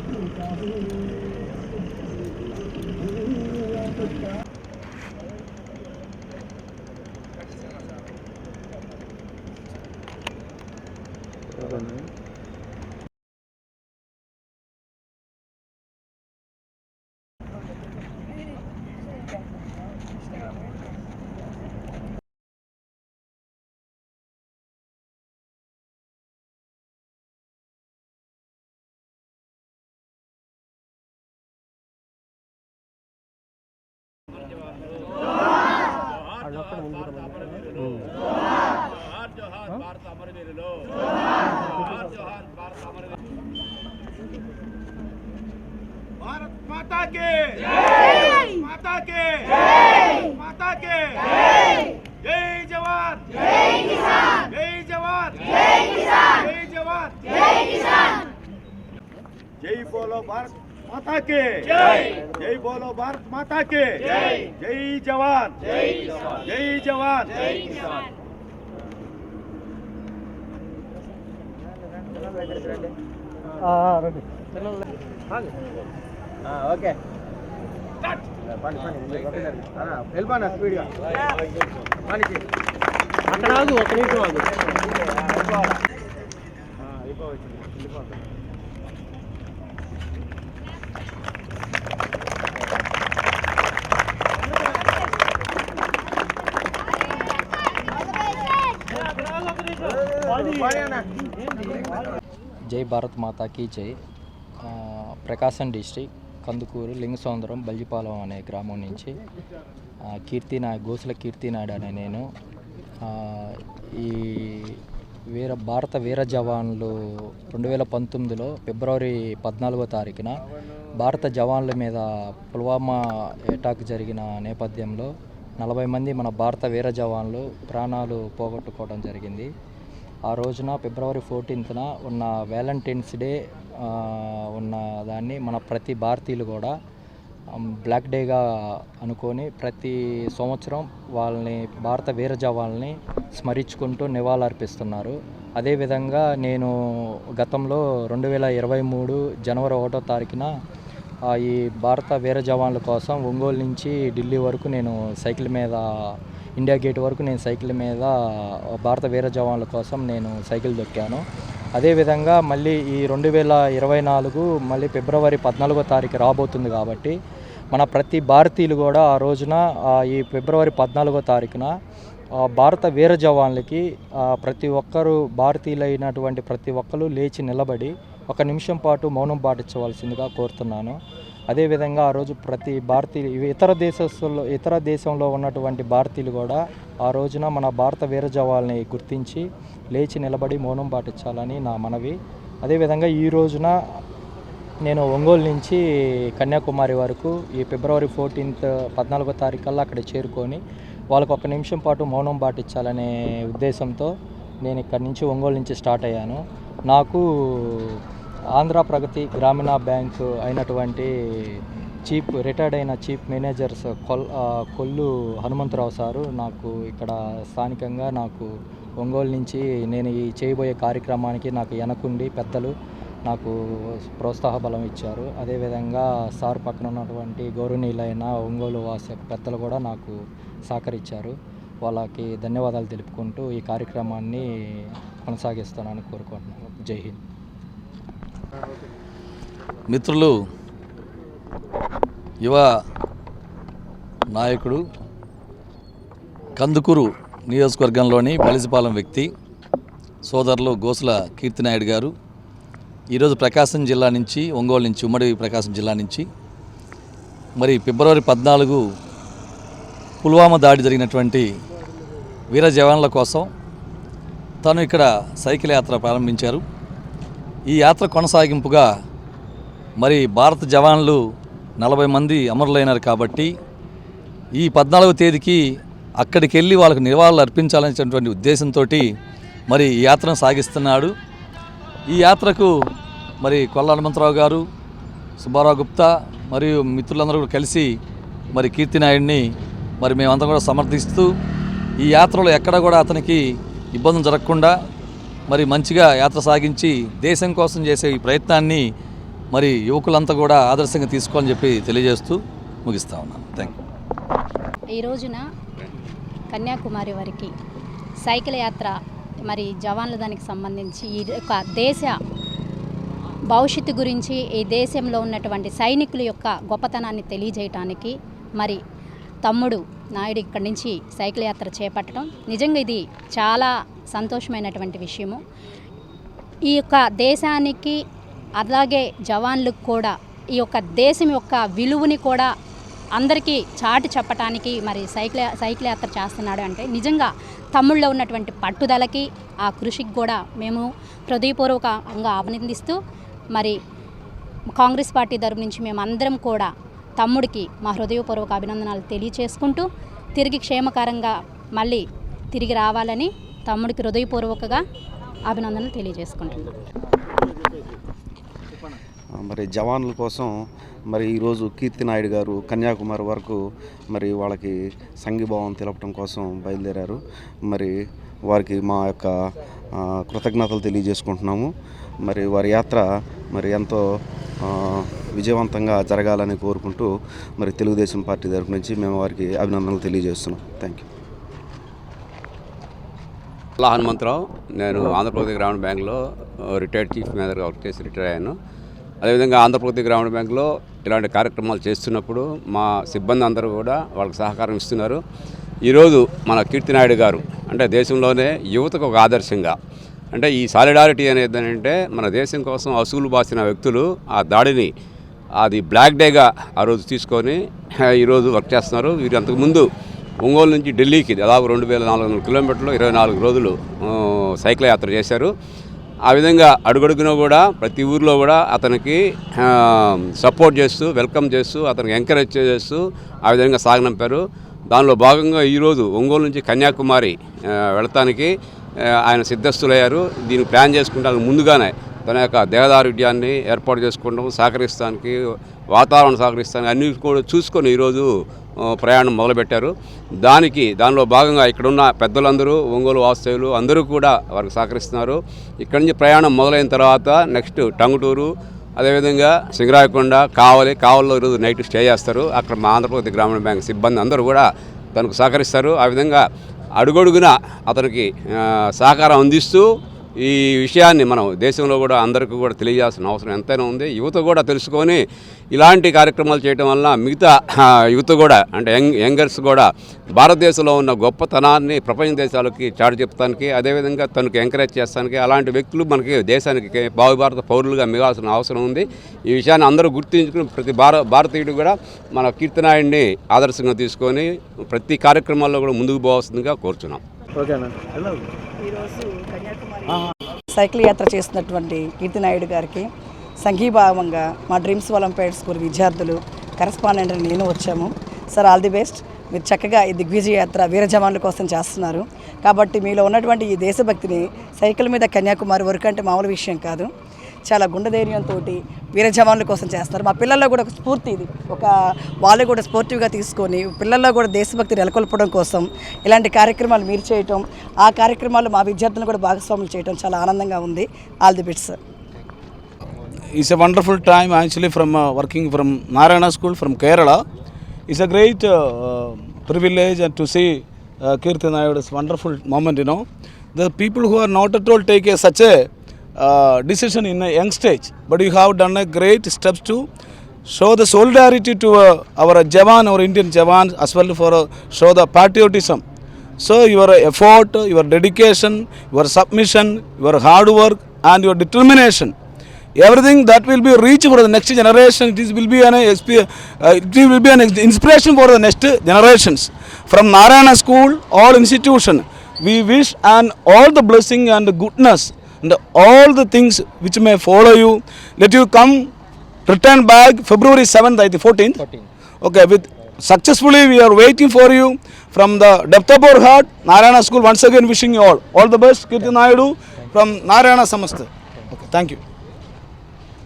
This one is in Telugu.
Yeah. జోహార్ భారత అమరవీరులు జోహార్ జోహార్ భారత అమరవీరులు భారత్ మాతా కి జై మాతా కి జై మాతా కి జై జై జవాన్ జై కిసాన్ జై జవాన్ జై కిసాన్ జై జవాన్ జై కిసాన్ జై బోలో భారత్ మాతా కి జై జై బోలో భారత్ మాతా కి జై జై జవాన్ జై కిసాన్ జై జవాన్ జై కిసాన్ ఓకే వెళ్ళిపోనా స్పీడ్గా అక్కడ ఆగు ఒక నిమిషం ఆగు జై భారత్ మాతాకి జై. ప్రకాశం డిస్టిక్ కందుకూరు లింగసౌందరం బల్జిపాలెం అనే గ్రామం నుంచి కీర్తి నా గోసుల కీర్తి నాయుడు అనే నేను. ఈ వీర భారత వీర జవాన్లు రెండు వేల పంతొమ్మిదిలో ఫిబ్రవరి పద్నాలుగో తారీఖున భారత జవాన్ల మీద పుల్వామా అటాక్ జరిగిన నేపథ్యంలో నలభై మంది మన భారత వీర జవాన్లు ప్రాణాలు పోగొట్టుకోవడం జరిగింది. ఆ రోజున ఫిబ్రవరి ఫోర్టీన్త్న ఉన్న వ్యాలంటైన్స్ డే ఉన్న దాన్ని మన ప్రతి భారతీయులు కూడా బ్లాక్ డేగా అనుకొని ప్రతి సంవత్సరం వాళ్ళని భారత వీర జవాన్ని స్మరించుకుంటూ నివాళులర్పిస్తున్నారు. అదేవిధంగా నేను గతంలో రెండు వేల ఇరవై మూడు జనవరి ఒకటో తారీఖున ఈ భారత వీర జవాన్ల కోసం ఒంగోలు నుంచి ఢిల్లీ వరకు నేను సైకిల్ మీద ఇండియా గేట్ వరకు నేను సైకిల్ మీద భారత వీర జవాన్ల కోసం నేను సైకిల్ దొక్కాను. అదేవిధంగా మళ్ళీ ఈ రెండు వేల ఇరవై నాలుగు మళ్ళీ ఫిబ్రవరి పద్నాలుగో తారీఖు రాబోతుంది కాబట్టి మన ప్రతి భారతీయులు కూడా ఆ రోజున ఈ ఫిబ్రవరి పద్నాలుగో తారీఖున భారత వీర జవాన్లకి ప్రతి ఒక్కరు భారతీయులైనటువంటి ప్రతి ఒక్కరు లేచి నిలబడి ఒక నిమిషం పాటు మౌనం పాటించవలసిందిగా కోరుతున్నాను. అదేవిధంగా ఆ రోజు ప్రతి భారతీయులు ఇవి ఇతర దేశస్తుల్లో ఇతర దేశంలో ఉన్నటువంటి భారతీయులు కూడా ఆ రోజున మన భారత వీర జవాల్ని గుర్తించి లేచి నిలబడి మౌనం పాటించాలని నా మనవి. అదేవిధంగా ఈ రోజున నేను ఒంగోలు నుంచి కన్యాకుమారి వరకు ఈ ఫిబ్రవరి ఫోర్టీన్త్ పద్నాలుగో తారీఖు కల్లా అక్కడ చేరుకొని వాళ్ళకు ఒక నిమిషం పాటు మౌనం పాటించాలనే ఉద్దేశంతో నేను ఇక్కడి నుంచి ఒంగోలు నుంచి స్టార్ట్ అయ్యాను. నాకు ఆంధ్ర ప్రగతి గ్రామీణ బ్యాంక్ అయినటువంటి చీఫ్ రిటైర్డ్ అయిన చీఫ్ మేనేజర్స్ కొల్ కొల్లు హనుమంతరావు సారు నాకు ఇక్కడ స్థానికంగా నాకు ఒంగోలు నుంచి నేను ఈ చేయబోయే కార్యక్రమానికి నాకు వెనకుండి పెద్దలు నాకు ప్రోత్సాహ బలం ఇచ్చారు. అదేవిధంగా సార్ పక్కన ఉన్నటువంటి గౌరవనీయులైన ఒంగోలు వాస పెద్దలు కూడా నాకు సహకరించారు. వాళ్ళకి ధన్యవాదాలు తెలుపుకుంటూ ఈ కార్యక్రమాన్ని కొనసాగిస్తానని కోరుకుంటున్నాను. జై హింద్. మిత్రులు యువ నాయకుడు కందుకూరు నియోజకవర్గంలోని బలిసిపాలెం వ్యక్తి సోదరులు గోసుల కీర్తినాయుడు గారు. ఈరోజు ప్రకాశం జిల్లా నుంచి ఒంగోలు నుంచి ఉమ్మడి ప్రకాశం జిల్లా నుంచి మరి ఫిబ్రవరి పద్నాలుగు పుల్వామా దాడి జరిగినటువంటి వీర జవాన్ల కోసం తను ఇక్కడ సైకిల్ యాత్ర ప్రారంభించారు. ఈ యాత్ర కొనసాగింపుగా మరి భారత జవాన్లు నలభై మంది అమరులైనారు కాబట్టి ఈ పద్నాలుగవ తేదీకి అక్కడికి వెళ్ళి వాళ్ళకు నివాళులు అర్పించాలనేటువంటి ఉద్దేశంతో మరి ఈ యాత్రను సాగిస్తున్నాడు. ఈ యాత్రకు మరి కొల్ల హనుమంతరావు గారు సుబ్బారావు గుప్తా మరియు మిత్రులందరూ కూడా కలిసి మరి కీర్తినాయుడిని మరి మేమంతా కూడా సమర్థిస్తూ ఈ యాత్రలో ఎక్కడ కూడా అతనికి ఇబ్బంది జరగకుండా మరి మంచిగా యాత్ర సాగించి దేశం కోసం చేసే ఈ ప్రయత్నాన్ని మరి యువకులంతా కూడా ఆదర్శంగా తీసుకోవాలని చెప్పి తెలియజేస్తూ ముగిస్తా ఉన్నాను. థ్యాంక్ యూ ఈ రోజున కన్యాకుమారి వరకు సైకిల్ యాత్ర మరి జవాన్ల దానికి సంబంధించి ఈ యొక్క దేశ భవిష్యత్తు గురించి ఈ దేశంలో ఉన్నటువంటి సైనికుల యొక్క గొప్పతనాన్ని తెలియజేయటానికి మరి తమ్ముడు నాయుడు ఇక్కడి నుంచి సైకిల్ యాత్ర చేపట్టడం. నిజంగా ఇది చాలా సంతోషమైనటువంటి విషయము. ఈ యొక్క దేశానికి అలాగే జవాన్లకు కూడా ఈ యొక్క దేశం యొక్క విలువని కూడా అందరికీ చాటి చెప్పటానికి మరి సైకిల్ సైకిల్ యాత్ర చేస్తున్నాడు అంటే నిజంగా తమ్ముళ్ళలో ఉన్నటువంటి పట్టుదలకి ఆ కృషికి కూడా మేము హృదయపూర్వకంగా అభినందిస్తూ మరి కాంగ్రెస్ పార్టీ తరపు నుంచి మేము అందరం కూడా తమ్ముడికి మా హృదయపూర్వక అభినందనలు తెలియచేసుకుంటూ తిరిగి క్షేమకరంగా మళ్ళీ తిరిగి రావాలని తమ్ముడికి హృదయపూర్వకగా అభినందనలు తెలియజేసుకుంటున్నాను. మరి జవాన్ల కోసం మరి ఈరోజు కీర్తి నాయుడు గారు కన్యాకుమారి వరకు మరి వాళ్ళకి సంఘీభావం తెలపడం కోసం బయలుదేరారు. మరి వారికి మా యొక్క కృతజ్ఞతలు తెలియజేసుకుంటున్నాము. మరి వారి యాత్ర మరి ఎంతో విజయవంతంగా జరగాలని కోరుకుంటూ మరి తెలుగుదేశం పార్టీ తరపు నుంచి మేము వారికి అభినందనలు తెలియజేస్తున్నాం. థ్యాంక్ యూ అలా హనుమంతరావు నేను ఆంధ్రప్రదేశ్ గ్రామీణ బ్యాంక్లో రిటైర్డ్ చీఫ్ మేనేజర్గా వర్క్ చేసి రిటైర్ అయ్యాను. అదేవిధంగా ఆంధ్రప్రదేశ్ గ్రామీణ బ్యాంక్లో ఇలాంటి కార్యక్రమాలు చేస్తున్నప్పుడు మా సిబ్బంది అందరూ కూడా వాళ్ళకి సహకారం ఇస్తున్నారు. ఈరోజు మన కీర్తినాయుడు గారు అంటే దేశంలోనే యువతకు ఒక ఆదర్శంగా అంటే ఈ సాలిడారిటీ అనేది ఏంటంటే మన దేశం కోసం అసూలు బాసిన వ్యక్తులు ఆ దాడిని అది బ్లాక్ డేగా ఆ రోజు తీసుకొని ఈరోజు వర్క్ చేస్తున్నారు. వీరు అంతకుముందు ఒంగోలు నుంచి ఢిల్లీకి దాదాపు రెండు వేల నాలుగు వందల కిలోమీటర్లు ఇరవై నాలుగు రోజులు సైకిల్ యాత్ర చేశారు. ఆ విధంగా అడుగడుగున కూడా ప్రతి ఊర్లో కూడా అతనికి సపోర్ట్ చేస్తూ వెల్కమ్ చేస్తూ అతనికి ఎంకరేజ్ చేస్తూ ఆ విధంగా సాగనంపారు. దానిలో భాగంగా ఈరోజు ఒంగోలు నుంచి కన్యాకుమారి వెళ్ళటానికి ఆయన సిద్ధస్తులయ్యారు దీన్ని ప్లాన్ చేసుకుంటానికి ముందుగానే తన యొక్క దేహదారుడ్యాన్ని ఏర్పాటు చేసుకోవడం సహకరిస్తానికి వాతావరణం సహకరిస్తానికి అన్ని కూడా చూసుకొని ఈరోజు ప్రయాణం మొదలుపెట్టారు. దానికి దానిలో భాగంగా ఇక్కడున్న పెద్దలందరూ ఒంగోలు వాస్తవ్యులు అందరూ కూడా వారికి సహకరిస్తున్నారు. ఇక్కడి నుంచి ప్రయాణం మొదలైన తర్వాత నెక్స్ట్ టంగుటూరు అదేవిధంగా సింగరాయకొండ కావలి కావలిలో ఈరోజు నైట్ స్టే చేస్తారు. అక్కడ మా ఆంధ్రప్రదేశ్ గ్రామీణ బ్యాంక్ సిబ్బంది అందరూ కూడా తనకు సహకరిస్తారు. ఆ విధంగా అడుగడుగున అతనికి సహకారం అందిస్తూ ఈ విషయాన్ని మనం దేశంలో కూడా అందరికీ కూడా తెలియజేయాల్సిన అవసరం ఎంతైనా ఉంది. యువత కూడా తెలుసుకొని ఇలాంటి కార్యక్రమాలు చేయడం వల్ల మిగతా యువత కూడా అంటే యంగ్ యంగర్స్ కూడా భారతదేశంలో ఉన్న గొప్పతనాన్ని ప్రపంచ దేశాలకి చాటి చెప్తానికి అదేవిధంగా తనకు ఎంకరేజ్ చేస్తానికి అలాంటి వ్యక్తులు మనకి దేశానికి భావి భారత పౌరులుగా మిగాల్సిన అవసరం ఉంది. ఈ విషయాన్ని అందరూ గుర్తించుకుని ప్రతి భార భారతీయుడు కూడా మన కీర్తనాయుడిని ఆదర్శంగా తీసుకొని ప్రతి కార్యక్రమాల్లో కూడా ముందుకు పోవాల్సిందిగా కోరుచున్నాం. ఓకేనా సైకిల్ యాత్ర చేస్తున్నటువంటి కీర్తి నాయుడు గారికి సంఘీభావంగా మా డ్రీమ్స్ ఒలింపియాడ్ స్కూల్ విద్యార్థులు కరెస్పాండెంట్ నేను వచ్చాము. Sir all the best. మీరు చక్కగా ఈ దిగ్విజయ యాత్ర వీర జవాన్ల కోసం చేస్తున్నారు. కాబట్టి మీలో ఉన్నటువంటి ఈ దేశభక్తిని సైకిల్ మీద కన్యాకుమారి వరకు అంటే మామూలు విషయం కాదు. చాలా గుండె ధైర్యంతో వీర జవాన్ల కోసం చేస్తారు. మా పిల్లల్లో కూడా ఒక స్ఫూర్తి ఇది. ఒక వాళ్ళు కూడా స్పోర్టివ్గా తీసుకొని పిల్లల్లో కూడా దేశభక్తి నెలకొల్పడం కోసం ఇలాంటి కార్యక్రమాలు మీరు చేయటం ఆ కార్యక్రమాలు మా విద్యార్థులను కూడా భాగస్వాములు చేయటం చాలా ఆనందంగా ఉంది. All the bits is a wonderful time actually from working from Narayana school from Kerala is a great privilege and to see Keerthi Naidu wonderful moment you know the people who are not at all take a such a uh, decision in a young stage, but you have done a great steps to show the solidarity to uh, our Javan, our Indian Javan, as well for uh, show the patriotism. So your effort, your dedication, your submission, your hard work and your determination everything that will be reached for the next generation it is will be an exp- uh, it will be an inspiration for the next generations from narayana school all institution we wish and all the blessing and goodness and all the things which may follow you let you come return back february 7th i think 14th okay with successfully we are waiting for you from the depth of our heart narayana school. Once again wishing you all all the best. Kirti naidu from narayana samastha. Okay thank you